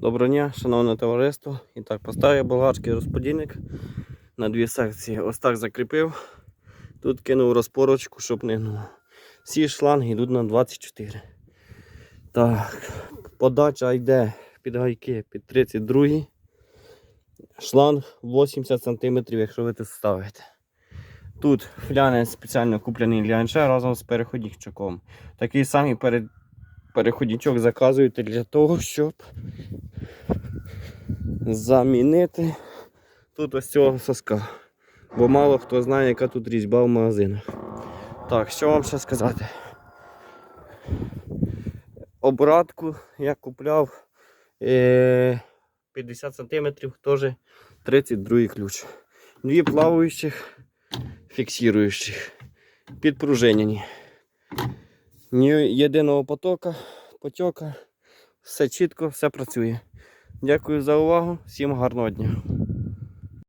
Доброго дня, шановне товариство. І так, поставив болгарський розподільник на дві секції. Ось так закріпив. Тут кинув розпорочку, щоб не гнуло. Всі шланги йдуть на 24. Так, подача йде під гайки під 32. Шланг 80 см, якщо ви тут ставите. Тут флянець спеціально куплений для НШ разом з переходничком. Такий самий переходничок заказуєте для того, щоб замінити тут ось цього соска. Бо мало хто знає, яка тут різьба в магазинах. Так, що вам ще сказати? Обратку я купляв е, 50 см, теж 32 ключ. Дві плаваючих, фіксуючих, підпружинені. Ні єдиного потока, потока, все чітко, все працює. Дякую за увагу, всім гарного дня.